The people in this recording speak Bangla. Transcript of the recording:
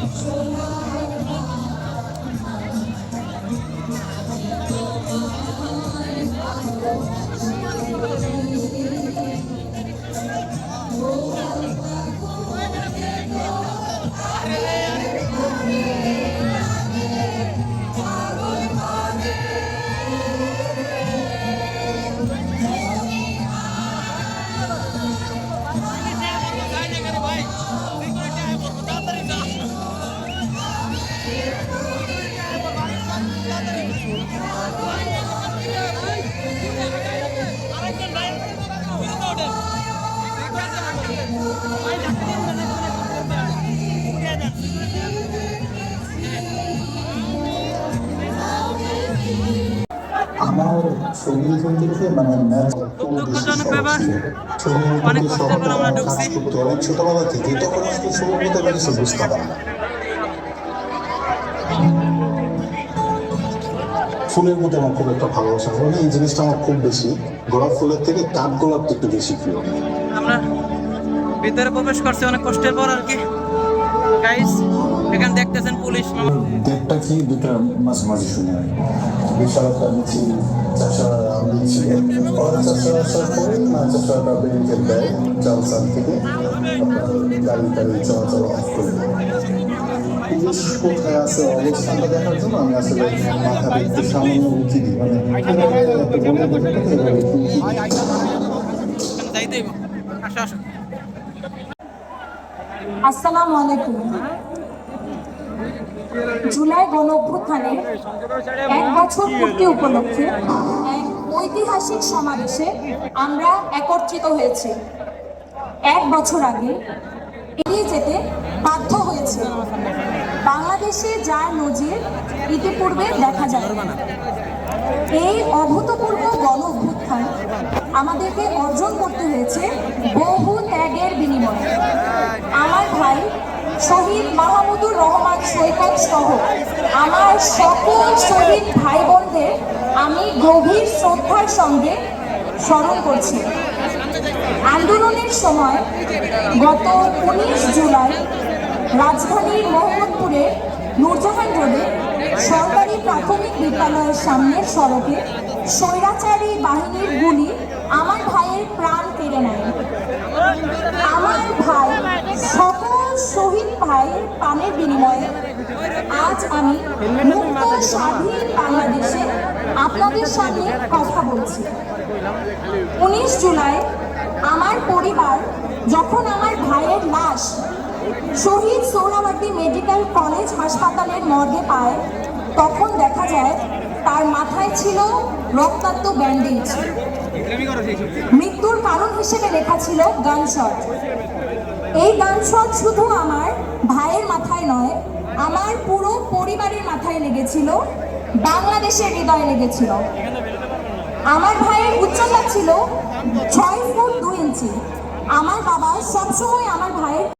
Inshallah. শরীর থেকে মানে ম্যাচ দুঃখজনক ব্যাপার। অনেক কষ্টের পর আমরা ঢুকছি। ছোটবেলা থেকে তখন না। ফুলের মধ্যে আমার খুব একটা ভালোবাসা মানে এই জিনিসটা আমার খুব বেশি। গোলাপ ফুলের থেকে কাঠ গোলাপটা একটু বেশি প্রিয়। আমরা ভিতরে প্রবেশ করছি অনেক কষ্টের পর আর কি। গাইস এখানে দেখতেছেন পুলিশ। দেড়টা কি দুটা মাঝামাঝি শুনে বিশাল একটা মিছিল। মিছিল পরে আসার আসসালামু আলাইকুম। জুলাই গণ এক বছর পূর্তি উপলক্ষে ঐতিহাসিক সমাবেশে আমরা একত্রিত হয়েছি। এক বছর আগে এগিয়ে যেতে বাধ্য হয়েছে। বাংলাদেশে যার নজির ইতিপূর্বে দেখা যায় এই অভূতপূর্ব গণ অভ্যুত্থান আমাদেরকে অর্জন করতে হয়েছে বহু ত্যাগের বিনিময়ে। আমার ভাই শহীদ মাহমুদুর রহমান সৈকত সহ আমার সকল শহীদ ভাই বোনদের আমি গভীর শ্রদ্ধার সঙ্গে স্মরণ করছি। আন্দোলনের সময় গত উনিশ জুলাই রাজধানীর মোহাম্মদপুরে নূরজাহান রোডে সরকারি প্রাথমিক বিদ্যালয়ের সামনের সড়কে স্বৈরাচারী বাহিনীর গুলি আমার ভাইয়ের প্রাণ কেড়ে নেয়। আমার ভাই সকল ভাইয়ের প্রাণের বিনিময়ে আজ আমি মুক্ত, স্বাধীন বাংলাদেশে আপনাদের সামনে কথা বলছি। উনিশ জুলাই আমার পরিবার যখন আমার ভাইয়ের লাশ শহীদ সোহরাওয়ার্দী মেডিকেল কলেজ হাসপাতালের মর্গে পায়, তখন দেখা যায় তার মাথায় ছিল রক্তাক্ত ব্যান্ডেজ। মৃত্যুর কারণ হিসেবে লেখা ছিল গানশট। এই গান গানশট শুধু আমার ভাইয়ের মাথায় নয়, আমার পুরো পরিবারের মাথায় লেগেছিল, বাংলাদেশের হৃদয়ে লেগেছিল। আমার ভাইয়ের উচ্চতা ছিল ছয় ফুট দুই ইঞ্চি। আমার বাবা সবসময় আমার ভাইয়ের